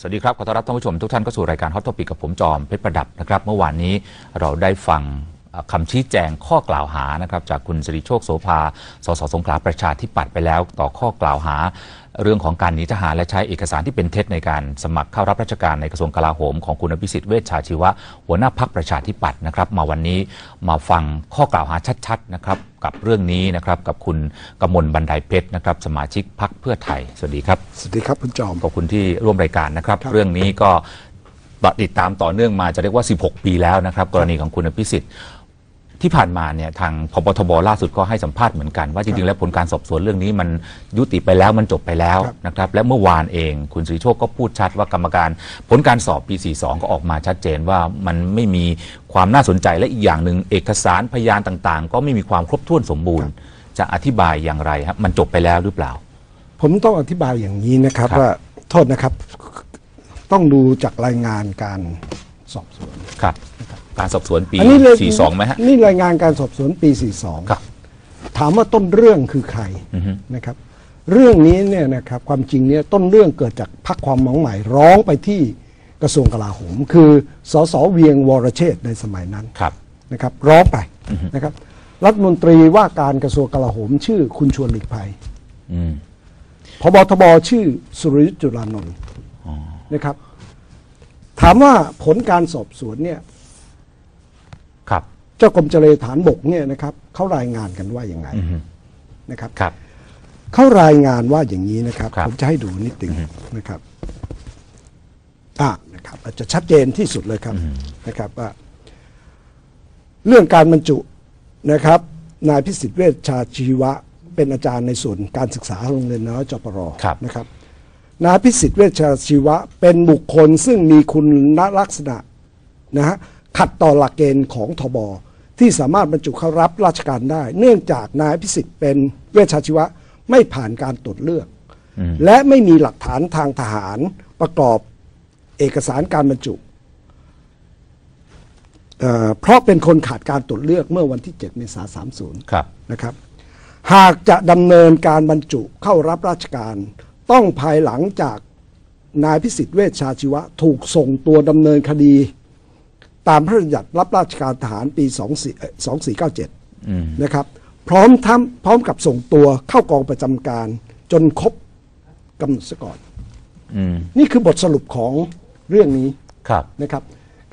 สวัสดีครับ ขอต้อนรับท่านผู้ชมทุกท่านเข้าสู่รายการฮอตทอปิกกับผมจอมเพชรประดับนะครับ เมื่อวานนี้เราได้ฟังคำชี้แจงข้อกล่าวหานะครับจากคุณสิริโชคโสภา สสสงขลาประชาธิปัตย์ไปแล้ว ต่อข้อกล่าวหา เรื่องของการหนีทหารและใช้เอกสารที่เป็นเท็จในการสมัครเข้ารับราชการในกระทรวงกลาโหมของคุณอภิสิทธิ์เวชชาชีวะ หัวหน้าพักประชาธิปัตย์นะครับ มาวันนี้มาฟังข้อกล่าวหาชัดๆนะครับกับเรื่องนี้นะครับกับคุณกมลบันไดเพชรนะครับสมาชิกพักเพื่อไทย สวัสดีครับสวัสดีครับคุณจอมขอบคุณที่ร่วมรายการนะครับครับเรื่องนี้ก็ติดตามต่อเนื่องมาจะเรียกว่า 16 ปีแล้วนะครับ กรณีของคุณอภิสิทธิ์ ที่ผ่านมาเนี่ยทางพบทบล่าสุดก็ให้สัมภาษณ์เหมือนกันว่าจริงๆแล้วผลการสอบสวนเรื่องนี้มันยุติไปแล้วมันจบไปแล้วครับนะครับและเมื่อวานเองคุณศรีโชคก็พูดชัดว่ากรรมการผลการสอบปี 42 ก็ออกมาชัดเจนว่ามันไม่มีความน่าสนใจและอีกอย่างหนึ่งเอกสารพยานต่างๆ ก็ไม่มีความครบถ้วนสมบูรณ์ จะอธิบายอย่างไรครับมันจบไปแล้วหรือเปล่า ผมต้องอธิบายอย่างนี้นะครับครับ ว่าโทษนะครับ ต้องดูจากรายงานการสอบสวน ครับ การสอบสวนปีเลย42ไหมฮะ นี่รายงานการสอบสวนปีครับ42ถามว่าต้นเรื่องคือใครอือฮึ นะครับ เรื่องนี้เนี่ยนะครับความจริงเนี่ยต้นเรื่องเกิดจากพักความหมองใหม่ร้องไปที่กระทรวงกลาโหม คือสสเวียงวรเชษฐ์ในสมัยนั้น ครับ นะครับร้องไปนะครับ รัฐมนตรีว่าการกระทรวงกลาโหม ชื่อคุณชวนหลีกภัยอืม พบทบชื่อสุริยุทธ์จุลานนท์นะครับ ถามว่าผลการสอบสวนเนี่ยครับ เจ้ากรมเจริญฐานบกเนี่ยนะครับเขารายงานกันว่าอย่างไงอือฮึนะครับครับเขารายงานว่าอย่างนี้นะครับครับผมจะให้ดูนิดหนึงนะครับอ่านะครับอาจจะชัดเจนที่สุดเลยครับนะครับว่าเรื่องการบรรจุนะครับ นายพิสิทธิ์เวชชาชีวะ เป็นอาจารย์ในส่วนการศึกษาโรงเรียนน้อยจปรครับนะครับ นายพิสิทธิ์เวชชาชีวะ เป็นบุคคลซึ่งมีคุณลักษณะนะฮะขัดต่อหลักเกณฑ์ของทบ ที่สามารถบรรจุเข้ารับราชการได้ เนื่องจากนายพิสิทธิ์เป็นเวชชาชีวะไม่ผ่านการตรวจเลือก และไม่มีหลักฐานทางทหารประกอบเอกสารการบรรจุเอ่อเพราะเป็นคนขาดการตรวจเลือกเมื่อวันที่ 7 เมษายน 30ครับนะครับ หากจะดำเนินการบรรจุเข้ารับราชการ ต้องภายหลังจากนายพิสิทธิ์เวชชาชีวะ ถูกส่งตัวดำเนินคดี ตามพระราชบัญญัติรับราชการทหารปี 24เอ่อ2497 นะครับ พร้อมทำพร้อมกับส่งตัวเข้ากองประจำการจนครบกำหนดซะก่อนอืมนี่คือบทสรุปของเรื่องนี้ครับนะครับ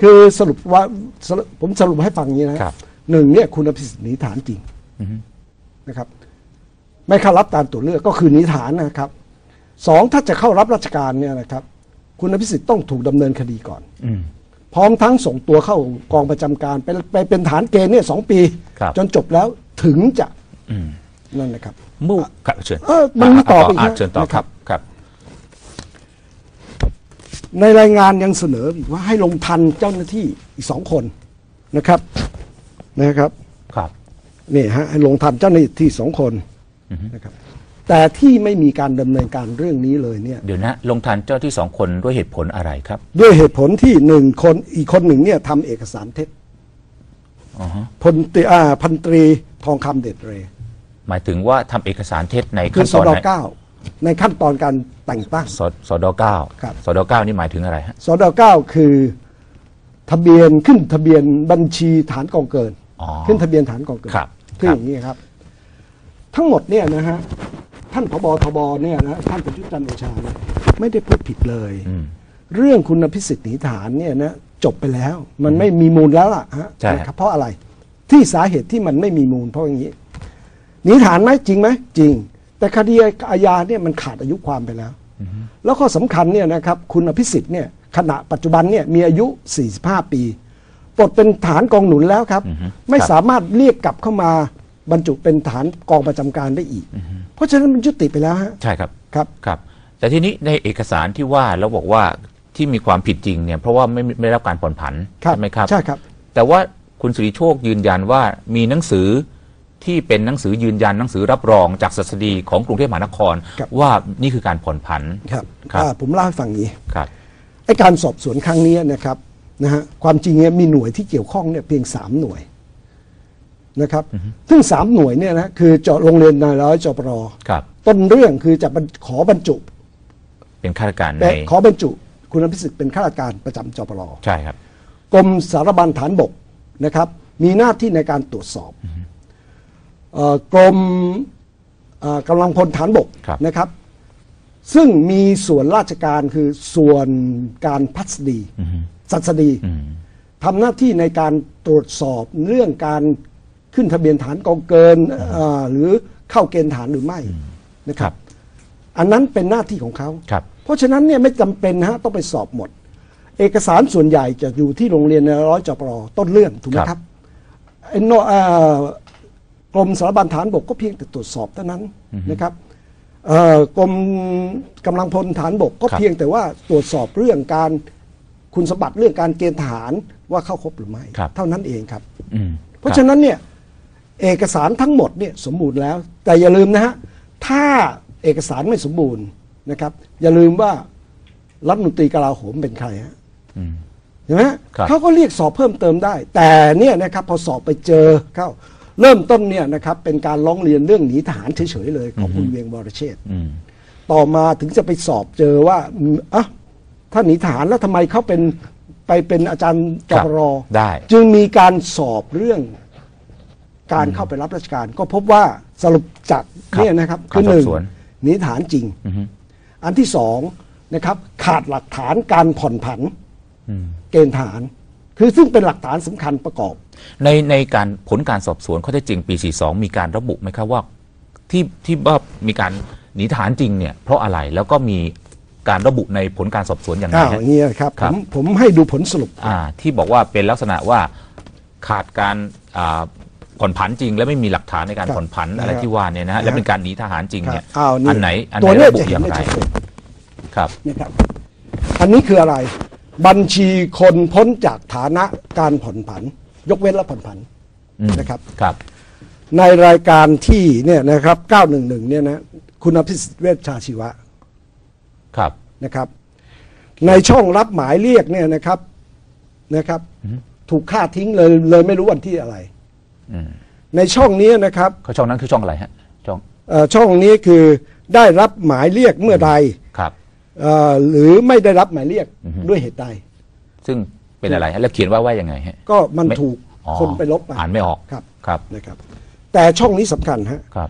คือสรุปว่าสรุปผมสรุปให้ฟังอย่างนี้นะครับหนึ่งเนี่ยคุณอภิสิทธิ์หนีฐานจริงนะครับ ไม่เข้ารับการตรวจเลือกก็คือหนีฐานนะครับสองถ้าจะเข้ารับราชการเนี่ยนะครับ คุณอภิสิทธิ์ต้องถูกดำเนินคดีก่อนอืม พร้อมทั้งส่งตัวเข้ากองประจำการไปไปเป็นฐานเกณฑ์เนี่ยสองปี ครับ จนจบแล้วถึงจะอืมนั่นนะครับ เมื่อครับเชิญเออมันมีต่อไปอีกะนะเชิญต่อนะคครัรับ บครับ ในรายงานยังเสนออีกว่าให้ลงทันเจ้าหน้าที่อีกสองคนนะครับนะครับ ครับ นี่ฮะให้ลงทันเจ้าหน้าที่สองคนนะครับ แต่ที่ไม่มีการดำเนินการเรื่องนี้เลยเนี่ย เดี๋ยวนะ ลงทันเจ้าที่สองคนด้วยเหตุผลอะไรครับ ด้วยเหตุผลที่หนึ่งคนอีกคนหนึ่งเนี่ยทำเอกสารเท็จอ๋อฮะพลตรีอ่าพันตรีทองคำเด็ดเรหมายถึงว่าทำเอกสารเท็จในคืขั้อนสตอนดไหนเก้าในขั้นตอนการแต่งตั้ง สสดเก้าครับ สดเก้านี่หมายถึงอะไรฮะสดเก้าคือทะเบียนขึ้นทะเบียนบัญชีฐานกองเกิน อ๋อ ขึ้นทะเบียนฐานกองเกินครับ คือครับอย่างนี้ครับ ทั้งหมดเนี่ยนะฮะ ท่านพบทบเนี่ยนะท่านประยุทธ์จันทร์โอชาเนี่ยไม่ได้พูดผิดเลย อืม เรื่องคุณพิสิทธิ์หนีฐานเนี่ยนะจบไปแล้ว มันไม่มีมูลแล้วล่ะฮะใช่ครับ นะครับเพราะอะไรที่สาเหตุที่มันไม่มีมูลเพราะอย่างนี้หนีฐานไหมจริงไหมจริง แต่คดีอาญาเนี่ยมันขาดอายุความไปแล้ว แล้วข้อสำคัญเนี่ยนะครับคุณอภิสิทธิ์เนี่ยขณะปัจจุบันเนี่ยมีอายุ 45 ปีปลดเป็นฐานกองหนุนแล้วครับ ไม่ครับสามารถเรียกกลับเข้ามา บรรจุเป็นฐานกองประจำการได้อีก เพราะฉะนั้นมันยุติไปแล้วฮะใช่ครับครับ ครับ แต่ทีนี้ในเอกสารที่ว่าแล้วบอกว่าที่มีความผิดจริงเนี่ยเพราะว่าไม่ไม่ได้รับการผ่อนผันครับใช่ไหมครับ ใช่ครับ แต่ว่าคุณสุริโชคยืนยันว่ามีหนังสือที่เป็นหนังสือยืนยันหนังสือรับรองจากศัสดีของกรุงเทพมหานคร ครับ ว่านี่คือการผ่อนผัน ครับครับ อ่าผมเล่าให้ฟังอย่างนี้ ครับ ไอ้การสอบสวนครั้งนี้นะครับนะฮะความจริงเนี่ยมีหน่วยที่เกี่ยวข้องเนี่ยเพียงสามหน่วย นะครับซึ่งสามหน่วยเนี่ยนะคือเจาะโรงเรียนนายร้อยจปรครับ ต้นเรื่องคือจะบรรขอบรรจุเป็นข้าราชการในแต่ขอบรรจุ คุณอภิสิทธิ์เป็นข้าราชการประจำจปรใช่ครับกรมสารบัญฐานบกนะครับ มีหน้าที่ในการตรวจสอบเอ่อกรมเอ่อกำลังพลฐานบกครับนะครับ ซึ่งมีส่วนราชการคือส่วนการพัสดีสัสดีอืมทำหน้าที่ในการตรวจสอบเรื่องการ ขึ้นทะเบียนฐานกองเกินเอ่อหรือเข้าเกณฑ์ฐานหรือไม่นะคครัรับบอันนั้นเป็นหน้าที่ของเขาครับเพราะฉะนั้นเนี่ยไม่จำเป็นนะฮะต้องไปสอบหมด เอกสารส่วนใหญ่จะอยู่ที่โรงเรียนในร้อยจปรต้นเรื่องถูกไหมครับครับไอ้โนเอ่อกรมสารบัญฐานบกก็เพียงแต่ตรวจสอบเท่านั้นนะครับเอ่อกรมกำลังพลฐานบกก็ครับเพียงแต่ว่าตรวจสอบเรื่องการคุณสมบัติเรื่องการเกณฑ์ทหารว่าเข้าครบหรือไม่ครับเท่านั้นเองครับอืมเพราะฉะนั้นเนี่ย เอกสารทั้งหมดเนี่ยสมบูรณ์แล้ว แต่อย่าลืมนะฮะถ้าเอกสารไม่สมบูรณ์นะครับ อย่าลืมว่ารัฐมนตรีกลาโหมเป็นใครฮะอืมเห็นไหมฮะครับเขาก็เรียกสอบเพิ่มเติมได้ แต่เนี่ยนะครับพอสอบไปเจอเข้าเริ่มต้นเนี่ยนะครับเป็นการร้องเรียนเรื่องหนีทหารเฉยๆเลยของคุณเวียงบรเชษฐ์อืมต่อมาถึงจะไปสอบเจอว่าอืมอะถ้าหนีทหารแล้วทำไมเขาเป็นไปเป็นอาจารย์จครับปรได้ จึงมีการสอบเรื่อง การเข้าไปรับราชการ ก็พบว่าสรุปจากครับเนี่ยนะครับการคือหนึ่งสอบสวนหนีฐานจริงอือฮึอันที่สองนะครับ ขาดหลักฐานการผ่อนผันอืมเกณฑ์ทหารคือซึ่งเป็นหลักฐานสำคัญประกอบ ในในการผลการสอบสวนข้อเท็จจริงปี 42 มีการระบุไหมครับว่าที่ที่ว่ามีการหนีทหารจริงเนี่ยเพราะอะไรแล้วก็มีการระบุในผลการสอบสวนอย่างไรอ้าวฮะอย่างนี้นะครับครัผบมผมให้ดูผลสรุปอ่าที่บอกว่าเป็นลักษณะว่าขาดการอ่า ผ่อนผันจริง และไม่มีหลักฐานในการครับผ่อนผันอะไรนะครับที่ว่าเนี่ยนะฮะนะฮะและเป็นการหนีทหารจริงเนี่ยอ้าวนี่อันไหนอันไหตัวนเนี้ยระบุจะอเห็นย่างได้ไรชัดเจนครับนะครับ อันนี้คืออะไร บัญชีคนพ้นจากฐานะการผ่อนผัน ยกเว้นและผ่อนผันอืมนะครับครับ ในรายการที่เนี่ยนะครับ 911 เนี่ยนะคุณอภิสิทธิ์เวชชาชีวะ ครับนะครับ ในช่องรับหมายเรียกเนี่ยนะครับนะครับ ถูกฆ่าทิ้งเลยเลยไม่รู้วันที่อะไรอืม ในช่องนี้นะครับเขาช่องนั้นคือช่องอะไรฮะช่องเอ่อช่องนี้คือได้รับหมายเรียกเมื่อใดครับเอ่อหรือไม่ได้รับหมายเรียกอือฮึด้วยเหตุใด ซึ่งเป็นอะไรฮะแล้วเขียนว่าว่ายังไงฮะก็มันไม่ถูกอ๋อคนไปลบไปอ่านไม่ออกครับครับนะครับ แต่ช่องนี้สำคัญฮะครับ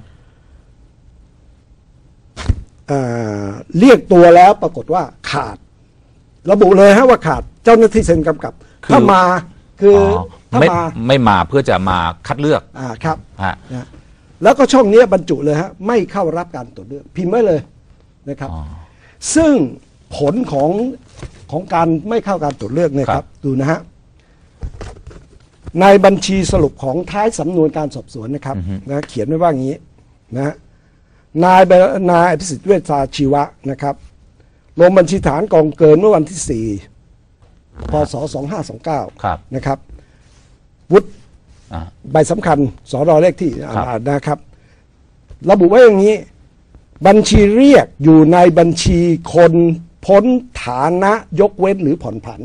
เอ่อเรียกตัวแล้วปรากฏว่าขาด ระบุเลยฮะว่าขาดเจ้าหน้าที่เซ็นกำกับคือถ้ามาคือออ ถ้าไม่มาไม่มาเพื่อจะมาคัดเลือกอ่าครับฮะ นะแล้วก็ช่องนี้บรรจุเลยฮะไม่เข้ารับการตรวจเลือกพิมพ์ไว้เลยนะครับ อ๋อซึ่งผลของของการไม่เข้าการตรวจเลือกเนี่ยคครัรับ บดูนะฮะในบัญชีสรุปของท้ายสำนวนการสอบสวนนะครับนะเขียนไว้ว่าอย่างนี้นะฮะนายเบนายอภิสิทธิ์เวชชาชีวะนะครับลงบัญชีฐานกองเกินเมื่อวันที่ 4 พศ2529ครับนะครับ วุฒิอ่าใบสำคัญสอรอเลขที่ครับอ่านะครับ ระบุไว้อย่างนี้ บัญชีเรียกอยู่ในบัญชีคนพ้นฐานะยกเว้นหรือผ่อนผัน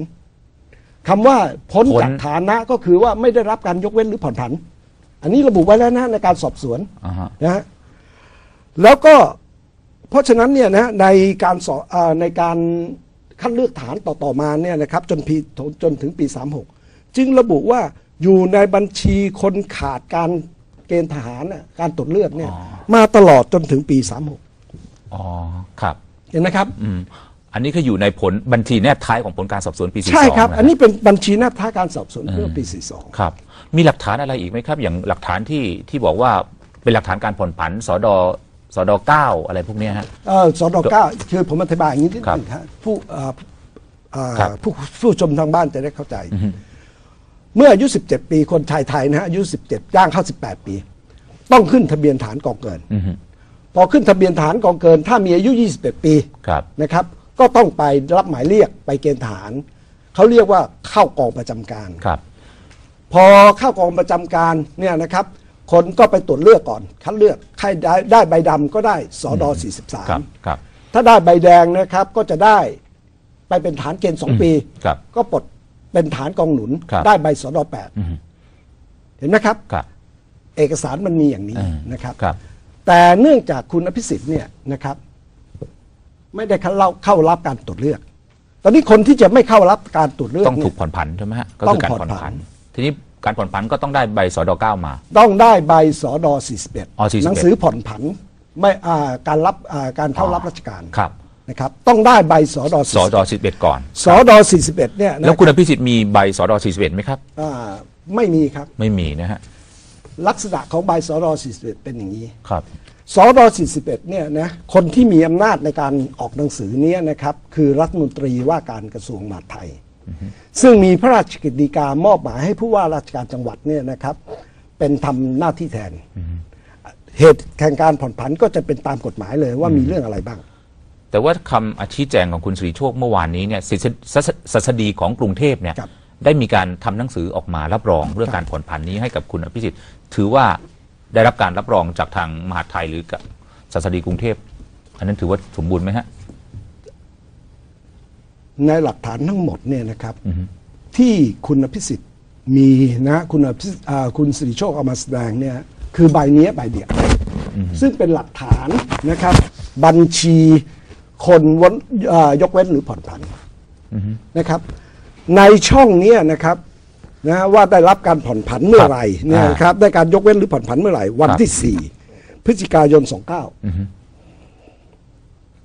คำว่าพ้น จากฐานะก็คือว่าไม่ได้รับการยกเว้นหรือผ่อนผัน อันนี้ระบุไว้แล้วนะในการสอบสวน อ่าฮะ นะฮะแล้วก็เพราะฉะนั้นเนี่ยนะในการสอบอาในการคัดเลือกฐานต่อๆมาเนี่ยนะครับจนปีจนถึงปี 36 จึงระบุว่า อยู่ในบัญชีคนขาดการเกณฑ์ทหารน่ะการตรวจเลือกเนี่ยมาตลอดจนถึงปี36อ๋อครับเห็นไหมครับ อืม อันนี้คืออยู่ในผลบัญชีแนบท้ายของผลการสอบสวนปี42ใช่ครับะอันนี้เป็นบัญชีหน้าท้ายการสอบสวนเมื่อปี42ครับ มีหลักฐานอะไรอีกไหมครับ อย่างหลักฐานที่ที่บอกว่าเป็นหลักฐานการผ่อนผันสดสดเก้าอะไรพวกเนี้ยฮะเออสอดอเก้าคือผมอธิบายอย่างนี้นิดครับหนึงครับผู้อ่าอ่าครับ ผู้ผู้ชมทางบ้านจะได้เข้าใจ เมื่ออายุ 17 ปีคนชายไทยนะฮะอายุ 17ย่างเข้า 18 ปี ต้องขึ้นทะเบียนฐานกองเกิน อือฮึพอขึ้นทะเบียนฐานกองเกิน ถ้ามีอายุ 21 ปีครับ นะครับ ก็ต้องไปรับหมายเรียกไปเกณฑ์ทหารเขาเรียกว่าเข้ากองประจำการ ครับ พอเข้ากองประจำการเนี่ยนะครับ คนก็ไปตรวจเลือกก่อน คัดเลือกใครได้ได้ใบดำก็ได้สอดอครับ 43 ครับ ถ้าได้ใบแดงนะครับก็จะได้ไปเป็นฐานเกณฑ์สองปี ครับ ก็ปลด เป็นฐานกองหนุนครับได้ใบสอดอแปดอือฮึเห็นไหมครับ ครับ เอกสารมันมีอย่างนี้อืมนะครับ ครับ แต่เนื่องจากคุณอภิสิทธิ์เนี่ยนะครับ ไม่ได้เข้าเข้ารับการตรวจเลือก ตอนนี้คนที่จะไม่เข้ารับการตรวจเลือกต้องถูกเนี่ย ผ่อนผันใช่ไหมฮะก็ต้คือองการผ่ผ่ออนนผัผัน น ทีนี้การผ่อนผันก็ต้องได้ใบสดเก้ามา ต้องได้ใบสอดออ๋อ41 41 หนังสือผ่อนผันไม่อ่าการรับอ่าการเข้ารับราชการ ครับ นะครับต้องได้ใบสอดอสดสิบเอ็ดก่อนสอดอ41เนี่ยนะแล้วคุณอภิสิทธิ์มีใบสดสี่สิบเอ็ดไหมครับอ่าไม่มีครับไม่มีนะฮะลักษณะของใบสอดอ41เป็นอย่างนี้ครับสอดอ41เนี่ยนะคนที่มีอำนาจในการออกหนังสือเนี้นะครับคือรัฐมนตรีว่าการกระทรวงมหาดไทย ซึ่งมีพระราชกฤษฎีกามอบหมายให้ผู้ว่าราชการจังหวัดเนี่ยนะครับเป็นทำหน้าที่แทน เหตุแห่งการผ่อนผันก็จะเป็นตามกฎหมายเลยว่ามีเรื่องอะไรบ้าง แต่ว่าคำอชี้แจงของคุณสิริโชคเมื่อวานนี้เนี่ยสิสสสัสดีของกรุงเทพเนี่ยครับได้มีการทำหนังสือออกมารับรองเรื่องการผ่อนผันนี้ให้กับคุณอภิสิทธิ์ถือว่าได้รับการรับรองจากทางมหาดไทยหรือกับสัสดีกรุงเทพ อันนั้นถือว่าสมบูรณ์ไหมฮะในหลักฐานทั้งหมดเนี่ยนะครับ ที่คุณอภิสิทธิ์มีนะคุณอภิสิทธิ์อ่าคุณสิริโชคเอามาแสดงเนี่ยคือใบเนี้ยใบเดียวซึ่งเป็นหลักฐานนะครับ บัญชี คนวนอ่ายกเว้นหรือผ่อนผันนะครับ ในช่องเนี้ยนะครับนะว่าได้รับการผ่อนผันเมื่อไหร่เนี่ยนะครับ ได้การยกเว้นหรือผ่อนผันเมื่อไหร่ วันครับที่สี่พฤศจิกายนสองเก้า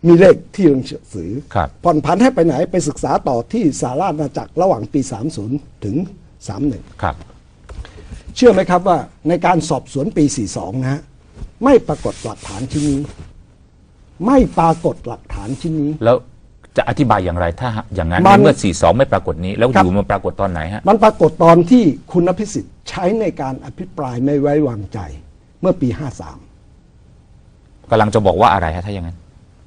มีเลขที่หนังสือครับผ่อนผันให้ไปไหนไปศึกษาต่อที่สาราชอาณาจักรระหว่างปี 30 ถึง 31 ครับ เชื่อไหมครับว่าในการสอบสวนปี 42 นะฮะไม่ปรากฏหลักฐานชิ้นนี้ ไม่ปรากฏหลักฐานชิ้นนี้ แล้วจะอธิบายอย่างไรถ้าหากอย่างนั้นมันในเมื่อ 42 ไม่ปรากฏนี้ แล้วครัอบ ยู่มาปรากฏตอนไหนฮะ มันปรากฏตอนที่คุณอภิสิทธิ์ใช้ในการอภิปรายไม่ไว้วางใจเมื่อปี 53 กำลังจะบอกว่าอะไรฮะถ้าอย่างนั้น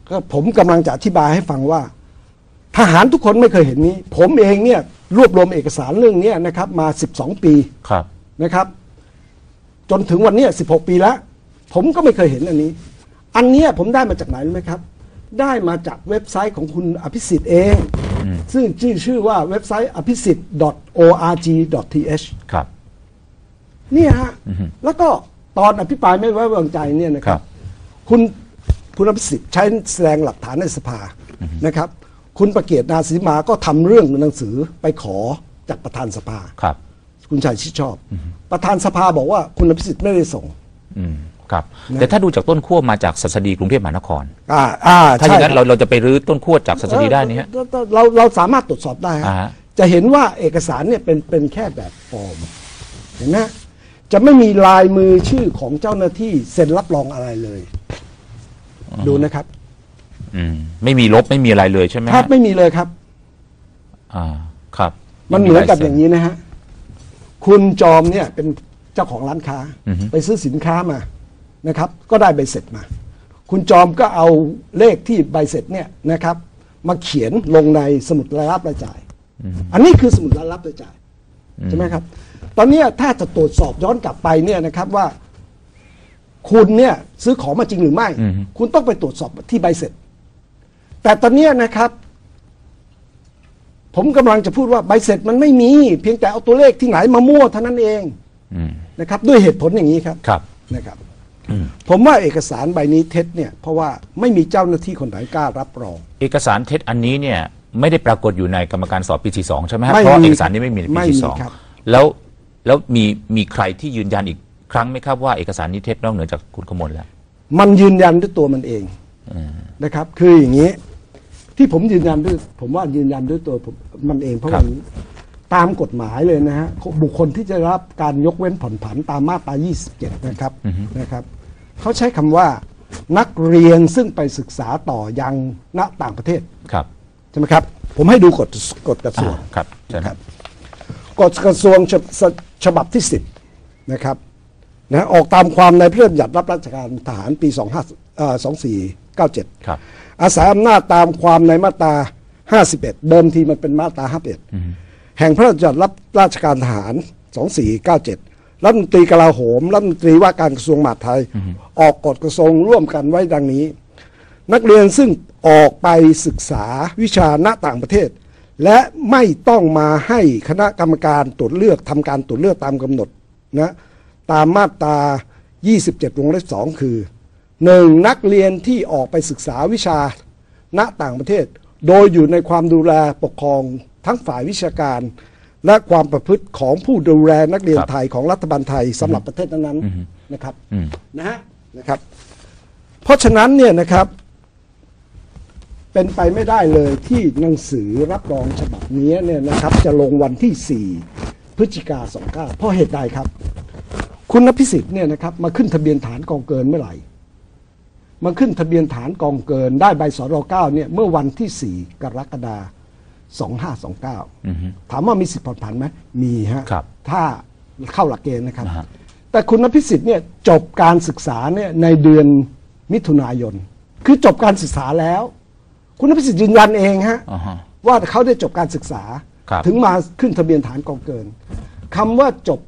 ก็ผมกำลังจะอธิบายให้ฟังว่า ทหารทุกคนไม่เคยเห็นนี้ ผมเองเนี่ยรวบรวมเอกสารเรื่องเนี้ยนะครับมา 12 ปีครับ นะครับ จนถึงวันเนี้ย16 ปีแล้ว ผมก็ไม่เคยเห็นอันนี้ อันเนี้ยผมได้มาจากไหนรู้ไหมครับ ได้มาจากเว็บไซต์ของคุณอภิสิทธิ์เอง ซึ่งชื่อชื่อว่าเว็บไซต์อภิสิทธิ์ .org.th ครับ เนี่ยฮะ แล้วก็ตอนอภิปรายไม่ไว้วางใจเนี่ยนะครัครับบคุณคุณอภิสิทธิ์ใช้แสดงหลักฐานในสภานะครับ คุณประเกียรตินาสีมาก็ทำเรื่องหนังสือไปขอจากประธานสภาครับ คุณชัยชิดชอบ ประธานสภาบอกว่าคุณอภิสิทธิ์ไม่ได้ส่งอืม ครับ แต่ถ้าดูจากต้นขั้วมาจากสัสดีกรุงเทพมหานคร อ่าอ่าถ้าอย่างนั้นใช่เราเราจะไปรื้อต้นขั้วจากสัสดีได้นี่ฮะเออเราเราสามารถตรวจสอบได้ฮะอ่าฮะจะเห็นว่าเอกสารเนี่ยเป็นเป็นแค่แบบฟอร์มเห็นไหมจะไม่มีลายมือชื่อของเจ้าหน้าที่เซ็นรับรองอะไรเลย ดูนะครับอืมไม่มีลบไม่มีอะไรเลยใช่ไหมแทฮะบไม่มีเลยครับ อ่าครับ มันเหมือนกับลอย่างนี้นะฮะ คุณจอมเนี่ยเป็นเจ้าของร้านค้า ไปซื้อสินค้ามา นะครับ ก็ได้ใบเสร็จมา คุณจอมก็เอาเลขที่ใบเสร็จเนี่ยนะครับ มาเขียนลงในสมุดรายรับรายจ่าย อันนี้คือสมุดรายรับรายจ่ายใช่ไหมครับ ตอนเนี้ยถ้าจะตรวจสอบย้อนกลับไปเนี่ยนะครับว่า คุณเนี่ยซื้อของมาจริงหรือไม่ คุณต้องไปตรวจสอบที่ใบเสร็จ แต่ตอนเนี้ยนะครับ ผมกำลังจะพูดว่าใบเสร็จมันไม่มี เพียงแต่เอาตัวเลขที่ไหนมามั่วเท่านั้นเองอืมนะครับ ด้วยเหตุผลอย่างนี้ครับครับนะครับ ผมว่าเอกสารใบนี้เท็จเนี่ยเพราะว่าไม่มีเจ้าหน้าที่คนไหนกล้ารับรอง เอกสารเท็จอันนี้เนี่ยไม่ได้ปรากฏอยู่ในกรรมการสอบปีที่สองใช่ไหมฮะไม่มีเพราะเอกสารนี้ไม่มีในปีไม่มีที่สองครับ แล้วแล้วมีมีใครที่ยืนยันอีกครั้งไหมครับว่าเอกสารนี้เท็จนอกเหนือจากคุณขมลแล้ว มันยืนยันด้วยตัวมันเองนะครับ คืออย่างนี้ ที่ผมยืนยันด้วย ผมว่ายืนยันด้วยตัวผมมันเองเพราะครับ มัน ตามกฎหมายเลยนะฮะบุคคลที่จะรับการยกเว้นผ่อนผันตามมาตรา 27 นะครับนะครับเขาใช้คำว่านักเรียนซึ่งไปศึกษาต่อยังณต่างประเทศครับใช่ไหมครับ ผมให้ดูกฎกฎกระทรวอ่างครับเชิญคครัรับบกฎกระทรวงฉบฉบับที่ 10 นะครับนะออกตามความในพระราชบัญญัติรับราชการทหารปี 25เอ่อ2497 ครับอาศัยอำนาจตามความในมาตรา 51 เดิมทีมันเป็นมาตรา 51 แห่งพระราชบัญญัติรับราชการทหาร 2497 รัฐมนตรีกลาโหม รัฐมนตรีว่าการกระทรวงมหาดไทย ออกกฎกระทรวงร่วมกันไว้ดังนี้ นักเรียนซึ่งออกไปศึกษาวิชาณต่างประเทศ และไม่ต้องมาให้คณะกรรมการตรวจเลือกทำการตรวจเลือกตามกำหนดนะตามมาตรา 27 วงเล็บ 2 คือ 1. นักเรียนที่ออกไปศึกษาวิชาณต่างประเทศ โดยอยู่ในความดูแลปกครอง ทั้งฝ่ายวิชาการและความประพฤติของผู้ดูแลนักเรียนครับไทยของรัฐบาลไทยสำหรับประเทศนั้นอือฮึๆนะครับอืมนะฮะนะครับ เพราะฉะนั้นเนี่ยนะครับ เป็นไปไม่ได้เลยที่หนังสือรับรองฉบับนี้เนี่ยนะครับ จะลงวันที่ 4 พฤศจิกา29เพราะเหตุใดครับ คุณนพิสิทธิ์เนี่ยนะครับมาขึ้นทะเบียนฐานกองเกินเมื่อไหร่มาขึ้นทะเบียนฐานกองเกินได้ใบสร9เนี่ยเมื่อวันที่ 4 กรกฎาคม 2529อือฮึถามว่ามีสิทธิผ่อนผันไหมมีฮะครับถ้าเข้าหลักเกณฑ์นะครับนะฮะแต่คุณนพิสิทธิ์เนี่ยจบการศึกษาเนี่ยในเดือนมิถุนายน คือจบการศึกษาแล้ว คุณนพิสิทธิ์ยืนยันเองฮะอ่าฮะว่าเขาได้จบการศึกษาครับถึงมาขึ้นทะเบียนฐานกองเกินคำว่าจบ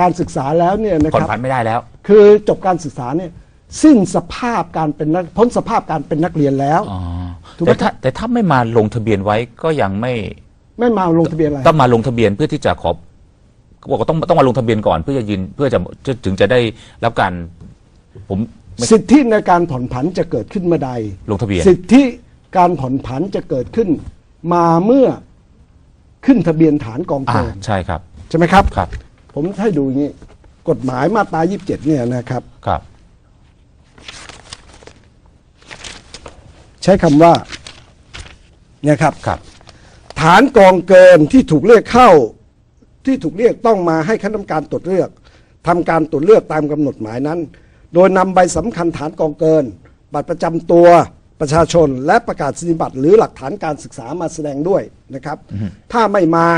การศึกษาแล้วเนี่ยนะผ่อนครับผันไม่ได้แล้ว คือจบการศึกษาเนี่ย สิ้นสภาพการเป็นนักพ้นสภาพการเป็นนักเรียนแล้วอ๋อถูกไหมแต่ถ้าแต่ถ้าไม่มาลงทะเบียนไว้ก็ยังไม่ไม่มาลงทะเบียนอะไร ต้องมาลงทะเบียนเพื่อที่จะขอบอกว่าต้องต้องมาลงทะเบียนก่อนเพื่อจะยืนเพื่อจะจะถึงจะได้รับการ ผมไม่สิทธิในการผ่อนผันจะเกิดขึ้นเมื่อใด ลงทะเบียน สิทธิการผ่อนผันจะเกิดขึ้น มาเมื่อขึ้นทะเบียนฐานกองอ่า เกินใช่ครับ ใช่ไหมครับ ครับผมให้ดูอย่างนี้ กฎหมายมาตรา 27 เนี่ยนะครับ ครับ ช้คำว่าเนี่ยครับครับ ฐานกองเกินที่ถูกเรียกเข้าที่ถูกเรียกต้องมาให้คณะกรรมการตรวจเลือกทำการตรวจเลือกตามกำหนดหมายนั้น โดยนำใบสำคัญฐานกองเกิน บัตรประจำตัวประชาชนและประกาศนียบัตรหรือหลักฐานการศึกษามาแสดงด้วยนะครับ ถ้าไม่มา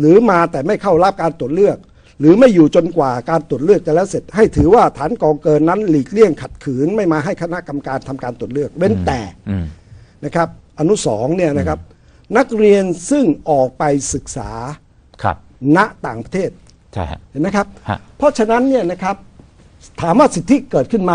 หรือมาแต่ไม่เข้ารับการตรวจเลือกห รือไม่อยู่จนกว่าการตรวจเลือกจะแล้วเสร็จ ให้ถือว่าฐานกองเกินนั้นหลีกเลี่ยงขัดขืน ไม่มาให้คณะกรรมการทำการตรวจเลือก เว้นแต่อืมนะครับ อนุสองเนี่ยนะครับ นักเรียนซึ่งออกไปศึกษาครับณต่างประเทศใช่ฮะเห็นไหมครับฮะเพราะฉะนั้นเนี่ยนะครับถามว่าสิทธิเกิดขึ้นไหม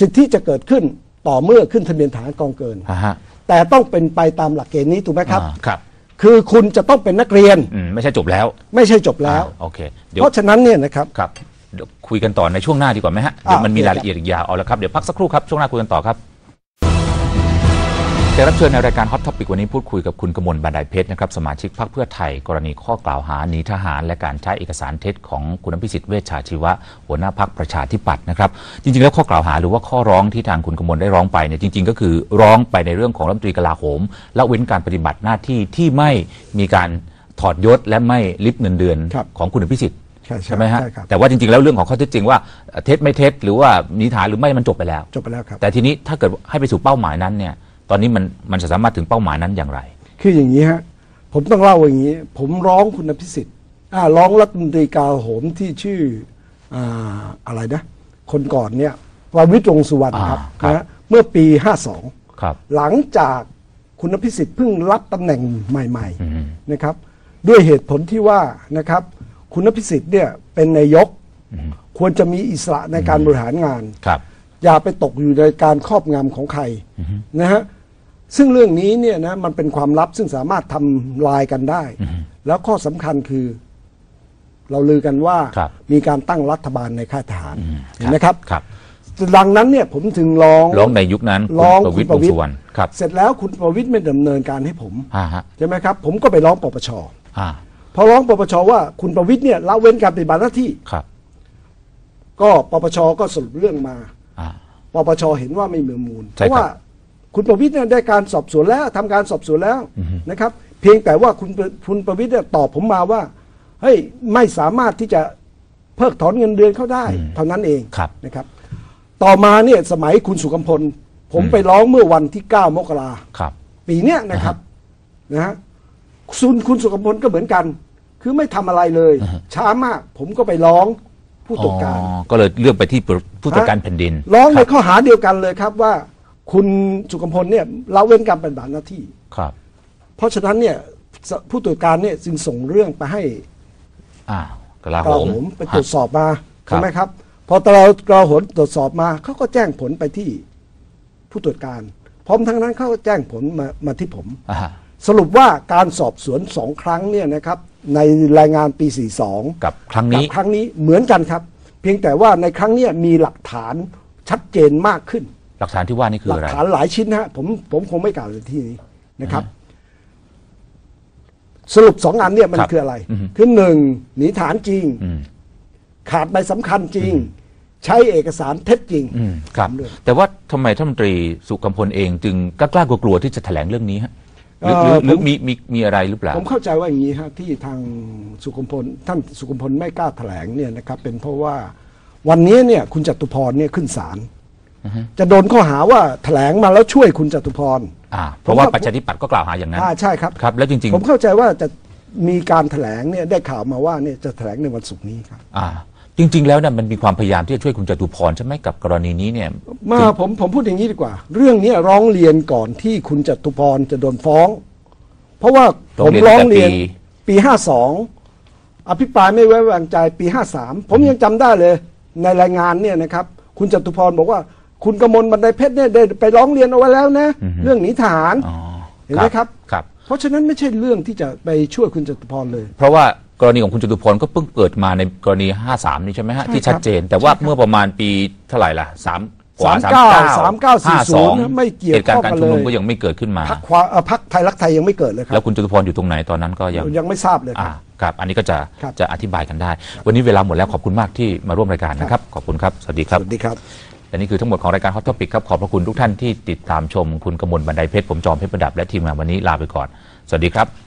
สิทธิจะเกิดขึ้นต่อเมื่อขึ้นทะเบียนฐานกองเกินอ่าฮะแต่ต้องเป็นไปตามหลักเกณฑ์นี้ถูกไหมครับอ่าครับ คือคุณจะต้องเป็นนักเรียนอืมไม่ใช่จบแล้วไม่ใช่จบแล้ว อ่าโอเค เดี๋ยวเพราะฉะนั้นเนี่ยนะครับ ครับเดี๋ยวคุยกันต่อในช่วงหน้าดีกว่าไหมฮะเดี๋ยวมันมีโอเครายละเอียดอีกยาวเอาละครับเดี๋ยวพักสักครู่ครับช่วงหน้าคุยกันต่อครับ แขกรับเชิญในรายการฮอตท็อปิกวันนี้พูดคุยกับคุณกมลบันไดเพชรนะครับสมาชิกพรรคเพื่อไทย กรณีข้อกล่าวหาหนีทหาร และการใช้เอกสารเท็จของคุณอภิสิทธิ์เวชชาชีวะ หัวหน้าพรรคประชาธิปัตย์นะครับจริงๆ แล้วข้อกล่าวหาหรือว่าข้อร้องที่ทางคุณกมลได้ร้องไปเนี่ยจริง ๆ ก็คือร้องไปในเรื่องของรัฐมนตรีกลาโหมละเว้นการปฏิบัติหน้าที่ที่ไม่มีการถอดยศและไม่ลิบเงินเดือนครับของคุณอภิสิทธิ์ใช่ใช่ใช่ไหมฮะใช่ครับแต่ว่าจริงๆ แล้วเรื่องของข้อเท็จจริงว่าเอ่อเท็จไม่เท็จหรือว่านิฐานหรือไม่มันจบไปแล้วจบไปแล้วครับแต่ทีนี้ถ้าเกิดให้ไปสู่เป้าหมายนั้นเนี่ย ตอนนี้มันมันจะสามารถถึงเป้าหมายนั้นอย่างไร คืออย่างนี้ฮะผมต้องเล่าอย่างนี้ ผมร้องคุณพิสิทธิ์อ่าร้องรัฐมนตรีกลาโหมที่ชื่ออ่าอะไรนะ คนก่อนเนี่ยประวิตรวงษ์สุวรรณครับอ่าครับ นะฮะเมื่อปี52ครับหลังจากคุณพิสิทธิ์เพิ่งรับตำแหน่งใหม่อืม ๆนะครับ ด้วยเหตุผลที่ว่านะครับ คุณพิสิทธิ์เนี่ยเป็นนายกควรจะมีอิสระในการบริหารงาน ครับ อย่าไปตกอยู่ในการครอบงำของใครนะฮะ ซึ่งเรื่องนี้เนี่ยนะมันเป็นความลับซึ่งสามารถทำลายกันได้ แล้วข้อสำคัญคือ เราลือกันว่าครับมีการตั้งรัฐบาลในค่ายทหารเห็นไหมครับ ครับ ดังนั้นเนี่ยผมถึงร้องร้องในยุคนั้นร้องคุณประวิตรวงษ์สุวรรณครับเสร็จแล้วคุณประวิตรไม่ดำเนินการให้ผมอ่าฮะ ใช่ไหมครับ ผมก็ไปร้องปปชอ่า พอร้องปปชว่าคุณประวิตรเนี่ยละเว้นการปฏิบัติหน้าที่ ครับ ก็ปปชก็สรุปเรื่องมา อ่า ปปชเห็นว่าไม่มีมูลใช่เพราะว่า ครับคุณประวิตรเนี่ยได้การสอบสวนแล้วทำการสอบสวนแล้วนะครับ เพียงแต่ว่าคุณประคุณประวิตรเนี่ยตอบผมมาว่าเฮ้ยไม่สามารถที่จะเพิกถอนเงินเดือนเขาได้ เท่านั้นเองครับนะครับ ต่อมาเนี่ยสมัยคุณสุกัมพล ผมไปร้องเมื่อวันที่ 9 มกราครับปีเนี้ยนะครับนะฮะซุนคุณสุกัมพลก็เหมือนกัน คือไม่ทำอะไรเลย ช้ามาก ผมก็ไปร้องผู้ตรวจการอ๋อก็เลยเลื่อนไปที่ผู้ตรวจการแผ่นดิน ร้องคในรับข้อหาเดียวกันเลยครับว่า คุณสุกัมพลเนี่ยละเว้นการปฏิบัติหน้าที่ ครับ เพราะฉะนั้นเนี่ยสผู้ตรวจการเนี่ยจึงส่งเรื่องไปให้อ่ากลาโหกลาโหมมไปตรวจสอบมาครับใช่ไหมครับ พอตรากลาโหมตรวจสอบมาเขาก็แจ้งผลไปที่ผู้ตรวจการ พร้อมทั้งนั้นเขาก็แจ้งผลมามาที่ผม อ่าฮะสรุปว่าการสอบสวนสองครั้งเนี่ยนะครับในรายงานปี 42 กับครั้งกับนี้ ครั้งนี้เหมือนกันครับ เพียงแต่ว่าในครั้งเนี้ยมีหลักฐานชัดเจนมากขึ้นห ลักฐานที่ว่านี่คือหลัอะไร ฐานหลายชิ้นนะฮะผมผมคงไม่กล่าวในที่นี้นะครับ สรุปสองอันเนี่ยมันครับคืออะไร อือฮึ คือหนึ่งหนีฐานจริง อืม ขาดใบสำคัญจริง ใช้เอกสารเท็จจริง อืมครับสามเรื่องแต่ว่าทำไมท่านรัฐมนตรีสุกัมพลเองจึงกล้ากลัวๆที่จะแถลงเรื่องนี้ฮะหรือหรือเอ่อหรือผม มีมีมีอะไรหรือเปล่า ผมเข้าใจว่าอย่างนี้ฮะที่ทางสุขุมพลท่านสุขุมพลไม่กล้าแถลงเนี่ยนะครับเป็นเพราะว่าวันนี้เนี่ยคุณจตุพรเนี่ยขึ้นศาล จะโดนข้อหาว่าแถลงมาแล้วช่วยคุณจตุพร อ่าเพราะว่าผมว่าประชาธิปัตย์ก็กล่าวหาอย่างนั้นอ่าใช่ครับครับ แล้วจริงผมเข้าใจว่าจะมีการแถลงเนี่ยได้ข่าวมาว่าเนี่ยจะแถลงในวันศุกร์นี้ครับๆอ่า จริง ๆ แล้วเนี่ยมันมีความพยายามที่จะช่วยคุณจตุพรใช่ไหมกับกรณีนี้เนี่ยมาผมผมพูดอย่างนี้ดีกว่า เรื่องเนี้ยร้องเรียนก่อนที่คุณจตุพรจะโดนฟ้อง เพราะว่าผมร้องเรียนปีห้าสองอภิปรายไม่ไว้วางใจปีห้าสามผมยังจำได้เลย ในรายงานเนี่ยนะครับ คุณจตุพรบอกว่า คุณกมลบันไดเพชรเนี่ยได้ไปร้องเรียนเอาไว้แล้วนะเรื่องหนีทหารอ๋อเห็นไหมครับ ครับ เพราะฉะนั้นไม่ใช่เรื่องที่จะไปช่วยคุณจตุพรเลย เพราะว่ากรณีของคุณจตุพรก็เพิ่งเกิดมาในกรณี 53 นี่ใช่ไหมฮะ ใช่ที่ชัดเจน แต่ว่าใช่ครับเมื่อประมาณปีเท่าไหร่ล่ะสามกว่าสามเก้า39สามเก้าสี่ศูนย์นะไม่เกี่ยวเหตุการณ์การข้องกันชุมนุมเลย ก็ยังไม่เกิดขึ้นมา พักควาเอ่อพักไทยรักไทยยังไม่เกิดเลยคแล้รัวบ คุณจตุพรอยู่ตรงไหนตอนนั้นก็ยัง ยังไม่ทราบเลยคอ่ารับครับ อันนี้ก็จะครับ จะอธิบายกันได้ วันนี้เวลาหมดแล้วขอบคุณมากที่มาร่วมรายการนะครับ ขอบคุณครับ สวัสดีครับสวัสดีครับ และนี่คือทั้งหมดของรายการ Hot Topic ครับ ขอบพระคุณทุกท่านที่ติดตามชม คุณกมลบันไดเพชร ผมจอมเพชรประดับ และทีมงานวันนี้ลาไปก่อน สวัสดีครับ